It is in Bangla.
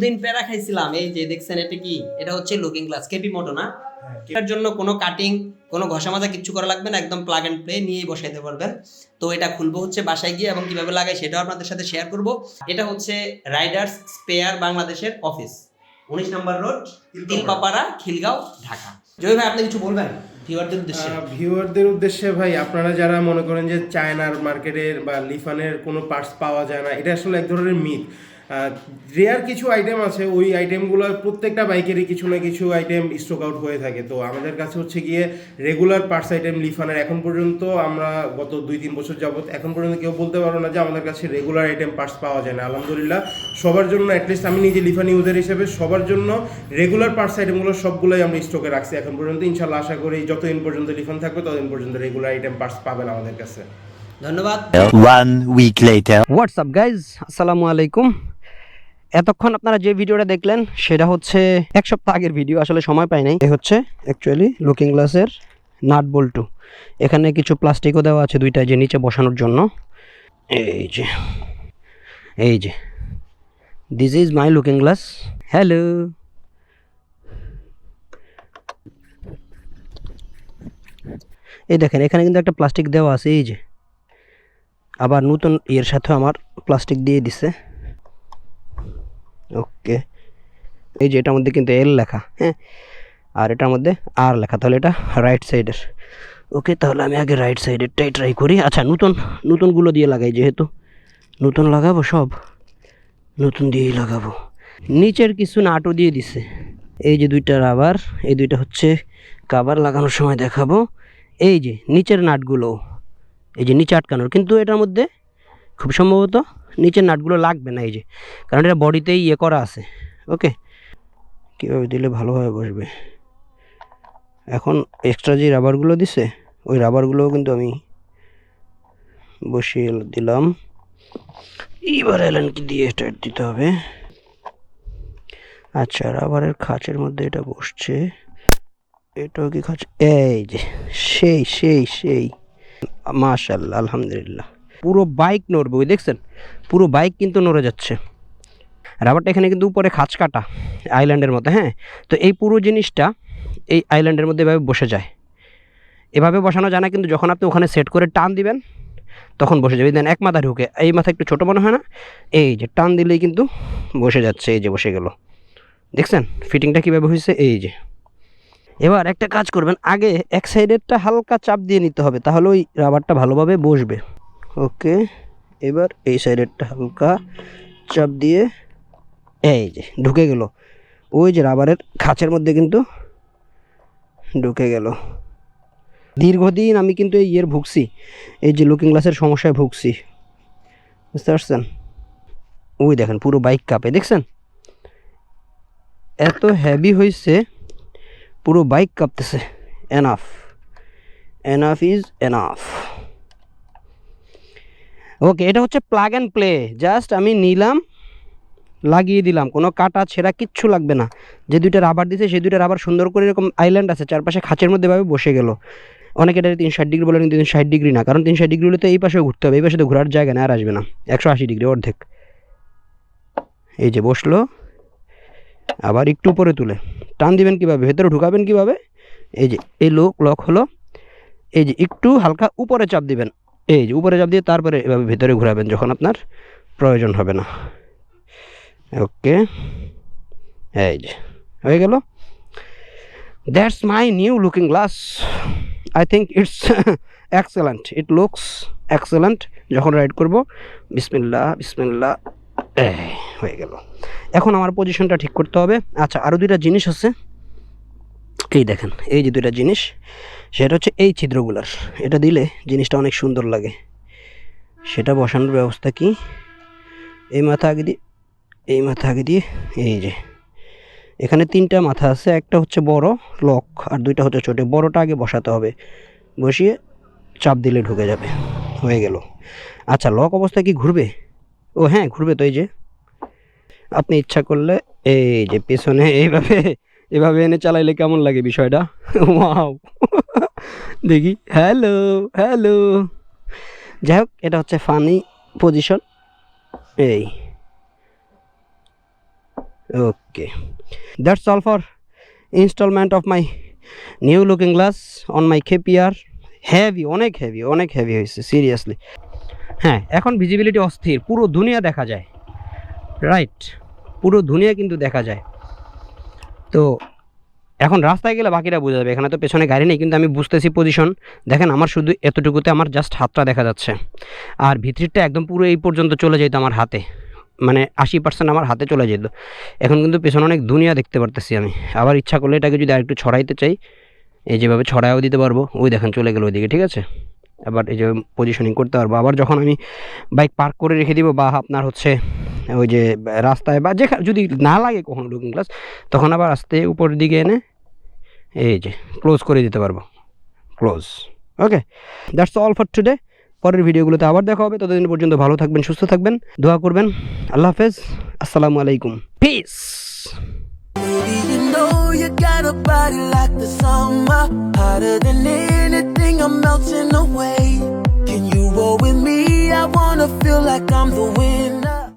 দীর্ঘদিন প্যারা খাইছিলাম। এই যে দেখছেন এটা কি? এটা হচ্ছে লুকিং গ্লাস কেপি মোটো না? এটার জন্য কোনো কাটিং কোনো ঘষা মাজা কিচ্ছু করা লাগবে না একদম প্লাগ অ্যান্ড প্লে নিয়েই বসাইতে পারবেন। তো এটা খুলবো হচ্ছে বাসায় গিয়ে এবং কীভাবে লাগাই সেটাও আপনাদের সাথে শেয়ার করব। এটা হচ্ছে রাইডার্স স্পেয়ার বাংলাদেশের অফিস উনিশ নম্বর রোড তিলপাপাড়া। খিলগাঁও ঢাকা। জয় ভাই আপনি কিছু বলবেন ভিউয়ারদের উদ্দেশ্যে? ভিউয়ারদের উদ্দেশ্যে ভাই আপনারা যারা মনে করেন যে চায়নার মার্কেটের বা লিফানের কোনো পার্টস পাওয়া যায় না এটা আসলে এক ধরনের মিথ রেয়ার কিছু আইটেম আছে ওই আইটেমগুলো প্রত্যেকটা বাইকেরই কিছু না কিছু আইটেম স্টক আউট হয়ে থাকে। তো আমাদের কাছে হচ্ছে গিয়ে রেগুলার পার্টস আইটেম লিফানের এখন পর্যন্ত আমরা গত দুই তিন বছর যাবত এখন পর্যন্ত কেউ বলতে পারো না যে আমাদের কাছে রেগুলার আইটেম পার্টস পাওয়া যায় না। আলহামদুলিল্লাহ সবার জন্য অ্যাটলিস্ট আমি নিজে লিফান ইউজার হিসেবে সবার জন্য রেগুলার পার্টস আইটেমগুলো সবগুলোই আমরা স্টকে রাখছি এখন পর্যন্ত। ইনশাল্লাহ আশা করি যতদিন পর্যন্ত লিফান থাকবে ততদিন পর্যন্ত রেগুলার আইটেম পার্টস পাবেন আমাদের কাছে। ধন্যবাদ। One week later. WhatsApp guys আসসালামু আলাইকুম এতক্ষণ আপনারা যে ভিডিওটা দেখলেন, সেটা হচ্ছে এক সপ্তাহ আগের ভিডিও, আসলে সময় পাই নাই। এ হচ্ছে অ্যাকচুয়ালি লুকিং গ্লাসের নাট বল্টু এখানে কিছু প্লাস্টিকও দেওয়া আছে দুইটা যে নিচে বসানোর জন্য। এই যে এই যে। This is my looking glass hello এই দেখেন, এখানে কিন্তু একটা প্লাস্টিক দেওয়া আছে, এই যে। আবার নতুন ইয়ের সাথে আমার প্লাস্টিক দিয়ে দিছে। ওকে। এই যে এটার মধ্যে কিন্তু এল লেখা হ্যাঁ? আর এটার মধ্যে আর লেখা, তাহলে এটা রাইট সাইডের ওকে, তাহলে আমি আগে রাইট সাইডেরটাই ট্রাই করি। আচ্ছা নতুন, নতুনগুলো দিয়ে লাগাই যেহেতু। নতুন লাগাবো সব? নতুন দিয়েই লাগাবো। নিচের কিছু নাটও দিয়ে দিছে। এই যে দুইটা রাবার এই দুইটা হচ্ছে কাবার লাগানোর সময় দেখাবো। এই যে, নিচের নাটগুলো, এই যে নিচে আটকানোর। কিন্তু এটার মধ্যে খুব সম্ভবত নিচের নাটগুলো লাগবে না এই যে, কারণ এটা বডিতেই ইয়ে করা আছে ওকে কীভাবে দিলে ভালোভাবে বসবে? এখন এক্সট্রা যে রাবারগুলো দিছে, ওই রাবারগুলোও কিন্তু আমি বসিয়ে দিলাম। এইবার কি দিয়ে স্টার্ট দিতে হবে। আচ্ছা রাবারের খাঁচের মধ্যে এটা বসছে। এটাও কি খাঁচ? এই যে, সেই সেই সেই। মাশাল্লাহ, আলহামদুলিল্লাহ। পুরো বাইক নড়বে ওই দেখছেন? পুরো বাইক কিন্তু নড়ে যাচ্ছে। রাবারটা এখানে কিন্তু উপরে খাঁচ কাটা আইল্যান্ডের মতো হ্যাঁ? তো এই পুরো জিনিসটা এই আইল্যান্ডের মধ্যে এভাবে বসে যায়। এভাবে বসানো যায় না, কিন্তু যখন আপনি ওখানে সেট করে টান দিবেন, তখন বসে যাবে। দেন এক মাথা ঢুকে, এই মাথা একটু ছোটো মনে হয় না? এই যে, টান দিলেই কিন্তু বসে যাচ্ছে, এই যে বসে গেল। দেখছেন? ফিটিংটা কীভাবে হয়েছে এই যে। এবার একটা কাজ করবেন, আগে এক সাইডেরটা হালকা চাপ দিয়ে নিতে হবে, তাহলে ওই রাবারটা ভালোভাবে বসবে। ওকে, এবার এই সাইডেরটা হালকা চাপ দিয়ে, এই যে, ঢুকে গেল। ওই যে রাবারের খাঁচের মধ্যে কিন্তু ঢুকে গেল। দীর্ঘদিন আমি কিন্তু এই ইয়ের ভুগছি, এই যে লুকিং গ্লাসের সমস্যায় ভুগছি। বুঝতে পারছেন? ওই দেখেন, পুরো বাইক কাঁপে, দেখছেন? এত হ্যাভি হয়েছে পুরো বাইক কাঁপতেছে। Enough enough is enough okay এটা হচ্ছে প্লাগ অ্যান্ড প্লে জাস্ট আমি নিলাম, লাগিয়ে দিলাম। কোনো কাটা ছেঁড়া কিচ্ছু লাগবে না। যে দুইটা রাবার দিছে, সেই দুইটা রাবার সুন্দর করে এরকম আইল্যান্ড আছে, চারপাশে খাঁচের মধ্যে ভাবে বসে গেল। অনেকে এটা তিন ষাট ডিগ্রি বলে, কিন্তু তিন ষাট ডিগ্রি না। কারণ তিন ষাট ডিগ্রি হলে তো এই পাশেও ঘুরতে হবে, এই পাশে তো ঘোরার জায়গা না আর আসবে না। একশো আশি ডিগ্রি অর্ধেক। এই যে বসল, আবার একটু উপরে তুলে। টান দিবেন কীভাবে? ভেতরে ঢুকাবেন কীভাবে? এই যে, এই লোক লক হলো। এই যে একটু হালকা উপরে চাপ দিবেন। এই যে, উপরে চাপ দিয়ে তারপরে এভাবে ভেতরে ঘোরাবেন যখন আপনার প্রয়োজন হবে না। ওকে। এই যে, হয়ে গেল। That's my new looking glass I think it's excellent it looks excellent যখন রাইড করব বিসমিল্লা বিসমিল্লা হয়ে গেল। এখন আমার পজিশনটা ঠিক করতে হবে। আচ্ছা আরও দুইটা জিনিস আছে। এই দেখেন, এই যে দুইটা জিনিস, সেটা হচ্ছে এই ছিদ্রগুলার। এটা দিলে জিনিসটা অনেক সুন্দর লাগে। সেটা বসানোর ব্যবস্থা কি? এই মাথা আগে দিয়ে, এই মাথা আগে দিয়ে, এই যে। এখানে তিনটা মাথা আছে, একটা হচ্ছে বড় লক আর দুইটা হচ্ছে ছোটো। বড়টা আগে বসাতে হবে। বসিয়ে চাপ দিলে ঢুকে যাবে। হয়ে গেল। আচ্ছা লক অবস্থায় কি ঘুরবে? ও হ্যাঁ ঘুরবে তো এই যে। আপনি ইচ্ছা করলে এই যে পেছনে এইভাবে এভাবে এনে চালাইলে কেমন লাগে বিষয়টা? ওয়াও। দেখি। Hello hello. যাই হোক, এটা হচ্ছে ফানি পজিশন এই। Okay. That's all for installment of my new looking glass on my KPR. Heavy অনেক হেভি অনেক হেভি হয়েছে সিরিয়াসলি হ্যাঁ এখন ভিজিবিলিটি অস্থির, পুরো দুনিয়া দেখা যায়। রাইট পুরো দুনিয়া কিন্তু দেখা যায়। তো এখন রাস্তায় গেলে বাকিটা বোঝা যাবে। এখানে তো পেছনে গাড়ি নেই, কিন্তু আমি বুঝতেছি পজিশন দেখেন, আমার শুধু এতটুকুতে আমার জাস্ট হাতটা দেখা যাচ্ছে। আর ভিতরটা একদম পুরো এই পর্যন্ত চলে যেত আমার হাতে। মানে আশি পার্সেন্ট আমার হাতে চলে যেত। এখন কিন্তু পেছনে অনেক দুনিয়া দেখতে পারতেছি আমি। আবার ইচ্ছা করলে এটাকে যদি আরেকটু ছড়াইতে চাই, এই যেভাবে ছড়ায়ও দিতে পারব। ওই দেখেন, চলে গেলো ওইদিকে, ঠিক আছে? আবার এই যে পজিশনিং করতে পারব। আবার যখন আমি বাইক পার্ক করে রেখে দিব, বা আপনার হচ্ছে ওই যে, রাস্তায় বা যেখানে যদি না লাগে কখনো লুকিং গ্লাস তখন আবার আস্তে উপরের দিকে এনে এই যে ক্লোজ করে দিতে পারব। Close okay that's all for today পরের ভিডিওগুলোতে আবার দেখা হবে। ততদিন পর্যন্ত ভালো থাকবেন, সুস্থ থাকবেন, দোয়া করবেন। আল্লাহ হাফেজ। আসসালামু আলাইকুম। Peace roll with me? I wanna feel like I'm the winner.